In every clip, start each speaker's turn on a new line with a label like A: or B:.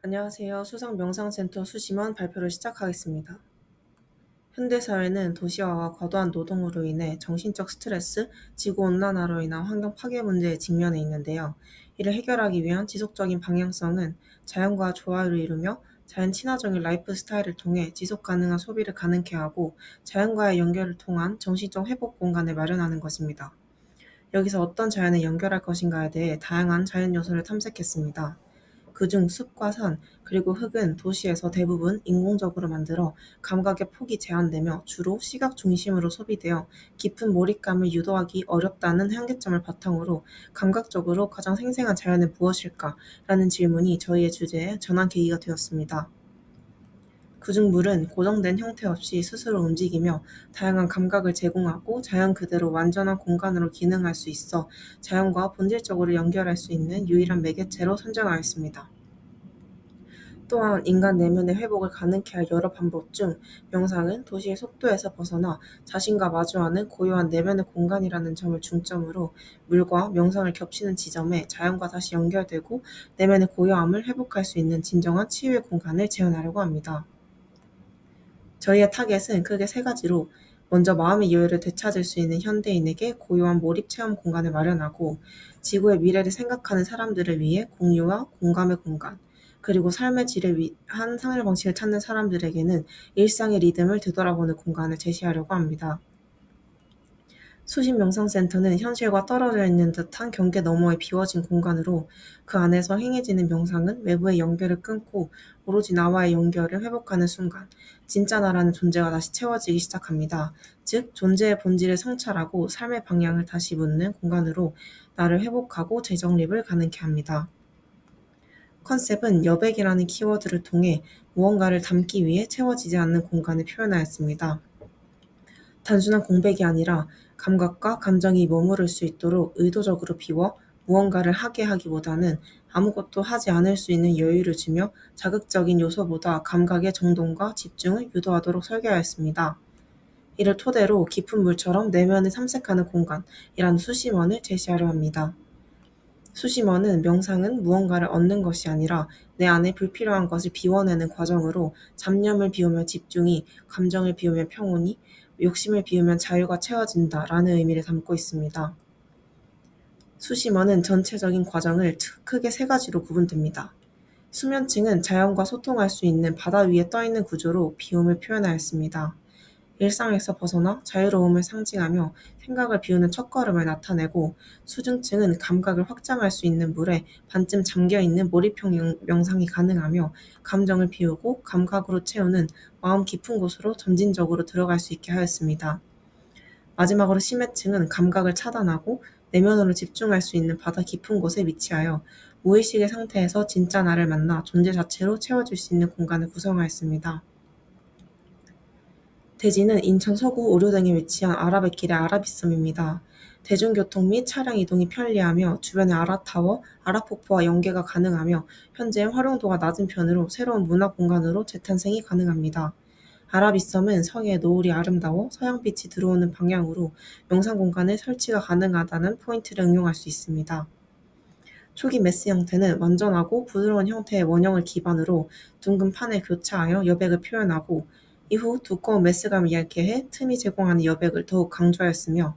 A: 안녕하세요. 수상명상센터 수심원 발표를 시작하겠습니다. 현대사회는 도시화와 과도한 노동으로 인해 정신적 스트레스, 지구온난화로 인한 환경 파괴 문제에 직면해 있는데요. 이를 해결하기 위한 지속적인 방향성은 자연과 조화를 이루며 자연 친화적인 라이프 스타일을 통해 지속 가능한 소비를 가능케 하고 자연과의 연결을 통한 정신적 회복 공간을 마련하는 것입니다. 여기서 어떤 자연을 연결할 것인가에 대해 다양한 자연 요소를 탐색했습니다. 그중 숲과 산, 그리고 흙은 도시에서 대부분 인공적으로 만들어 감각의 폭이 제한되며 주로 시각 중심으로 소비되어 깊은 몰입감을 유도하기 어렵다는 한계점을 바탕으로 감각적으로 가장 생생한 자연은 무엇일까? 라는 질문이 저희의 주제의 전환 계기가 되었습니다. 그중 물은 고정된 형태 없이 스스로 움직이며 다양한 감각을 제공하고 자연 그대로 완전한 공간으로 기능할 수 있어 자연과 본질적으로 연결할 수 있는 유일한 매개체로 선정하였습니다. 또한 인간 내면의 회복을 가능케 할 여러 방법 중 명상은 도시의 속도에서 벗어나 자신과 마주하는 고요한 내면의 공간이라는 점을 중점으로 물과 명상을 겹치는 지점에 자연과 다시 연결되고 내면의 고요함을 회복할 수 있는 진정한 치유의 공간을 재현하려고 합니다. 저희의 타겟은 크게 세 가지로 먼저 마음의 여유를 되찾을 수 있는 현대인에게 고요한 몰입 체험 공간을 마련하고 지구의 미래를 생각하는 사람들을 위해 공유와 공감의 공간, 그리고 삶의 질을 위한 생활 방식을 찾는 사람들에게는 일상의 리듬을 되돌아보는 공간을 제시하려고 합니다. 수신 명상센터는 현실과 떨어져 있는 듯한 경계 너머의 비워진 공간으로 그 안에서 행해지는 명상은 외부의 연결을 끊고 오로지 나와의 연결을 회복하는 순간 진짜 나라는 존재가 다시 채워지기 시작합니다. 즉 존재의 본질을 성찰하고 삶의 방향을 다시 묻는 공간으로 나를 회복하고 재정립을 가능케 합니다. 컨셉은 여백이라는 키워드를 통해 무언가를 담기 위해 채워지지 않는 공간을 표현하였습니다. 단순한 공백이 아니라 감각과 감정이 머무를 수 있도록 의도적으로 비워 무언가를 하게 하기보다는 아무것도 하지 않을 수 있는 여유를 주며 자극적인 요소보다 감각의 정돈과 집중을 유도하도록 설계하였습니다. 이를 토대로 깊은 물처럼 내면을 탐색하는 공간이라는 수심원을 제시하려 합니다. 수심원은 명상은 무언가를 얻는 것이 아니라 내 안에 불필요한 것을 비워내는 과정으로 잡념을 비우면 집중이, 감정을 비우면 평온이, 욕심을 비우면 자유가 채워진다 라는 의미를 담고 있습니다. 수심원은 전체적인 과정을 크게 세 가지로 구분됩니다. 수면층은 자연과 소통할 수 있는 바다 위에 떠있는 구조로 비움을 표현하였습니다. 일상에서 벗어나 자유로움을 상징하며 생각을 비우는 첫걸음을 나타내고 수중층은 감각을 확장할 수 있는 물에 반쯤 잠겨있는 몰입형 명상이 가능하며 감정을 비우고 감각으로 채우는 마음 깊은 곳으로 점진적으로 들어갈 수 있게 하였습니다. 마지막으로 심해층은 감각을 차단하고 내면으로 집중할 수 있는 바다 깊은 곳에 위치하여 무의식의 상태에서 진짜 나를 만나 존재 자체로 채워줄 수 있는 공간을 구성하였습니다. 대지는 인천 서구 오류등에 위치한 아라뱃길의 아라비섬입니다. 대중교통 및 차량 이동이 편리하며 주변의 아라타워, 아라폭포와 연계가 가능하며 현재 활용도가 낮은 편으로 새로운 문화 공간으로 재탄생이 가능합니다. 아라비섬은 성의 노을이 아름다워 서양빛이 들어오는 방향으로 명상 공간을 설치가 가능하다는 포인트를 응용할 수 있습니다. 초기 메스 형태는 완전하고 부드러운 형태의 원형을 기반으로 둥근 판을 교차하여 여백을 표현하고 이후 두꺼운 메스감을 얇게 해 틈이 제공하는 여백을 더욱 강조하였으며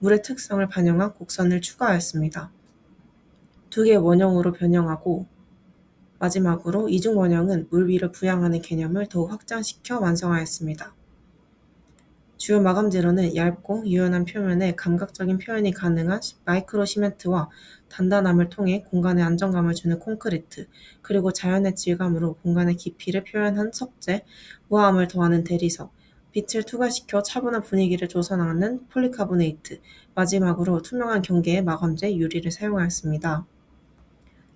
A: 물의 특성을 반영한 곡선을 추가하였습니다. 두 개의 원형으로 변형하고 마지막으로 이중 원형은 물 위를 부양하는 개념을 더욱 확장시켜 완성하였습니다. 주요 마감 재료는 얇고 유연한 표면에 감각적인 표현이 가능한 마이크로 시멘트와 단단함을 통해 공간에 안정감을 주는 콘크리트, 그리고 자연의 질감으로 공간의 깊이를 표현한 석재, 우아함을 더하는 대리석, 빛을 투과시켜 차분한 분위기를 조성하는 폴리카보네이트, 마지막으로 투명한 경계의 마감재 유리를 사용하였습니다.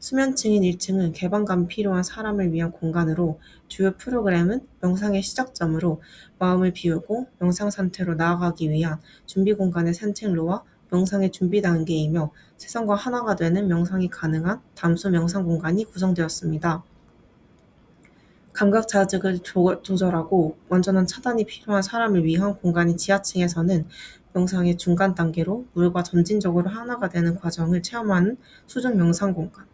A: 수면층인 1층은 개방감이 필요한 사람을 위한 공간으로 주요 프로그램은 명상의 시작점으로 마음을 비우고 명상 상태로 나아가기 위한 준비 공간의 산책로와 명상의 준비 단계이며 세상과 하나가 되는 명상이 가능한 담소 명상 공간이 구성되었습니다. 감각 자극을 조절하고 완전한 차단이 필요한 사람을 위한 공간인 지하층에서는 명상의 중간 단계로 물과 점진적으로 하나가 되는 과정을 체험하는 수중 명상 공간,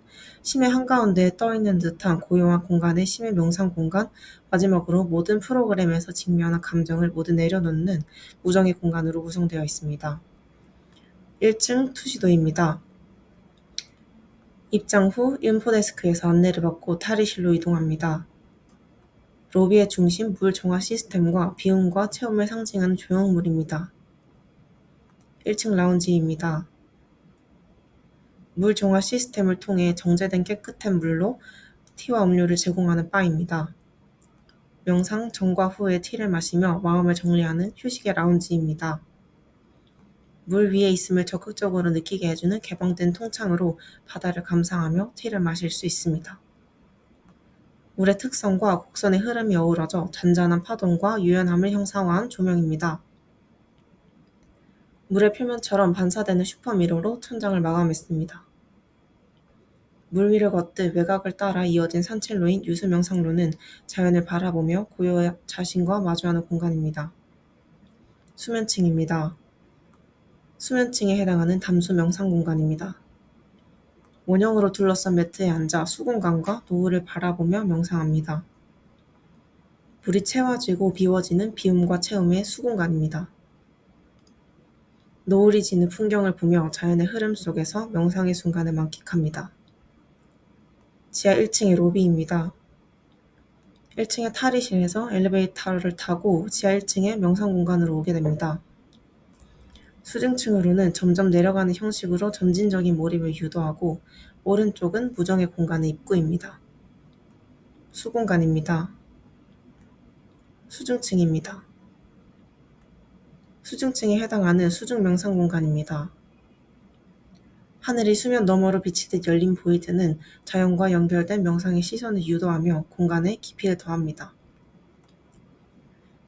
A: 심해 한가운데에 떠있는 듯한 고요한 공간의 심해 명상 공간, 마지막으로 모든 프로그램에서 직면한 감정을 모두 내려놓는 무정의 공간으로 구성되어 있습니다. 1층 투시도입니다. 입장 후 인포데스크에서 안내를 받고 탈의실로 이동합니다. 로비의 중심 물 정화 시스템과 비움과 체험을 상징하는 조형물입니다. 1층 라운지입니다. 물 정화 시스템을 통해 정제된 깨끗한 물로 티와 음료를 제공하는 바입니다. 명상 전과 후에 티를 마시며 마음을 정리하는 휴식의 라운지입니다. 물 위에 있음을 적극적으로 느끼게 해주는 개방된 통창으로 바다를 감상하며 티를 마실 수 있습니다. 물의 특성과 곡선의 흐름이 어우러져 잔잔한 파동과 유연함을 형상화한 조명입니다. 물의 표면처럼 반사되는 슈퍼미러로 천장을 마감했습니다. 물 위를 걷듯 외곽을 따라 이어진 산책로인 유수명상로는 자연을 바라보며 고요 자신과 마주하는 공간입니다. 수면층입니다. 수면층에 해당하는 담수 명상 공간입니다. 원형으로 둘러싼 매트에 앉아 수공간과 노을을 바라보며 명상합니다. 불이 채워지고 비워지는 비움과 체움의 수공간입니다. 노을이 지는 풍경을 보며 자연의 흐름 속에서 명상의 순간을 만끽합니다. 지하 1층의 로비입니다. 1층의 탈의실에서 엘리베이터를 타고 지하 1층의 명상 공간으로 오게 됩니다. 수중층으로는 점점 내려가는 형식으로 점진적인 몰입을 유도하고 오른쪽은 무정의 공간의 입구입니다. 수공간입니다. 수중층입니다. 수중층에 해당하는 수중 명상 공간입니다. 하늘이 수면 너머로 비치듯 열린 보이드는 자연과 연결된 명상의 시선을 유도하며 공간에 깊이를 더합니다.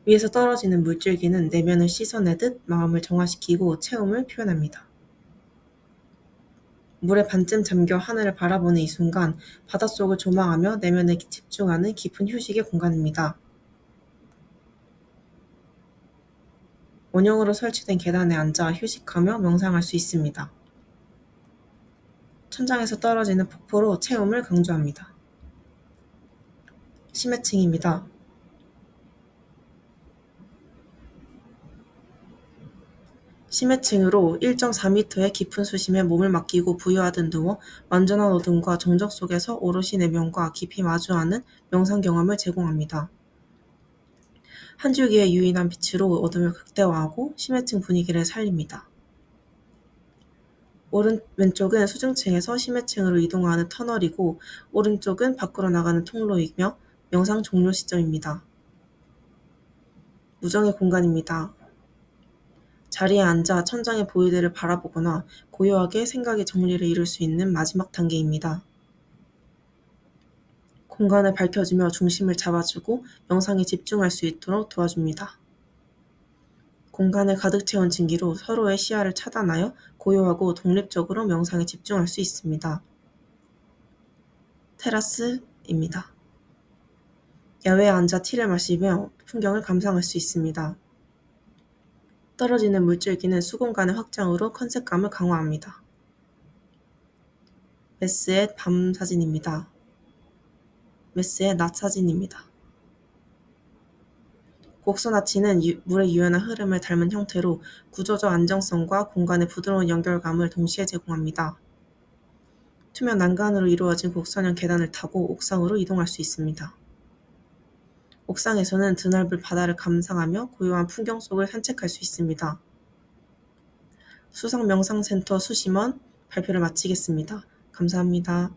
A: 위에서 떨어지는 물줄기는 내면을 씻어내듯 마음을 정화시키고 체험을 표현합니다. 물에 반쯤 잠겨 하늘을 바라보는 이 순간 바닷속을 조망하며 내면에 집중하는 깊은 휴식의 공간입니다. 원형으로 설치된 계단에 앉아 휴식하며 명상할 수 있습니다. 천장에서 떨어지는 폭포로 체험을 강조합니다. 심해층입니다. 심해층으로 1.4m의 깊은 수심에 몸을 맡기고 부유하듯 누워 완전한 어둠과 정적 속에서 오롯이 내면과 깊이 마주하는 명상 경험을 제공합니다. 한 줄기의 유인한 빛으로 어둠을 극대화하고 심해층 분위기를 살립니다. 오른 왼쪽은 수중층에서 심해층으로 이동하는 터널이고 오른쪽은 밖으로 나가는 통로이며 명상 종료 시점입니다. 무정의 공간입니다. 자리에 앉아 천장의 보이드를 바라보거나 고요하게 생각의 정리를 이룰 수 있는 마지막 단계입니다. 공간을 밝혀주며 중심을 잡아주고 명상에 집중할 수 있도록 도와줍니다. 공간을 가득 채운 증기로 서로의 시야를 차단하여 고요하고 독립적으로 명상에 집중할 수 있습니다. 테라스입니다. 야외에 앉아 티를 마시며 풍경을 감상할 수 있습니다. 떨어지는 물줄기는 수공간의 확장으로 컨셉감을 강화합니다. 메스의 밤 사진입니다. 메스의 낮 사진입니다. 곡선 아치는 물의 유연한 흐름을 닮은 형태로 구조적 안정성과 공간의 부드러운 연결감을 동시에 제공합니다. 투명 난간으로 이루어진 곡선형 계단을 타고 옥상으로 이동할 수 있습니다. 옥상에서는 드넓은 바다를 감상하며 고요한 풍경 속을 산책할 수 있습니다. 수상명상센터 수심원 발표를 마치겠습니다. 감사합니다.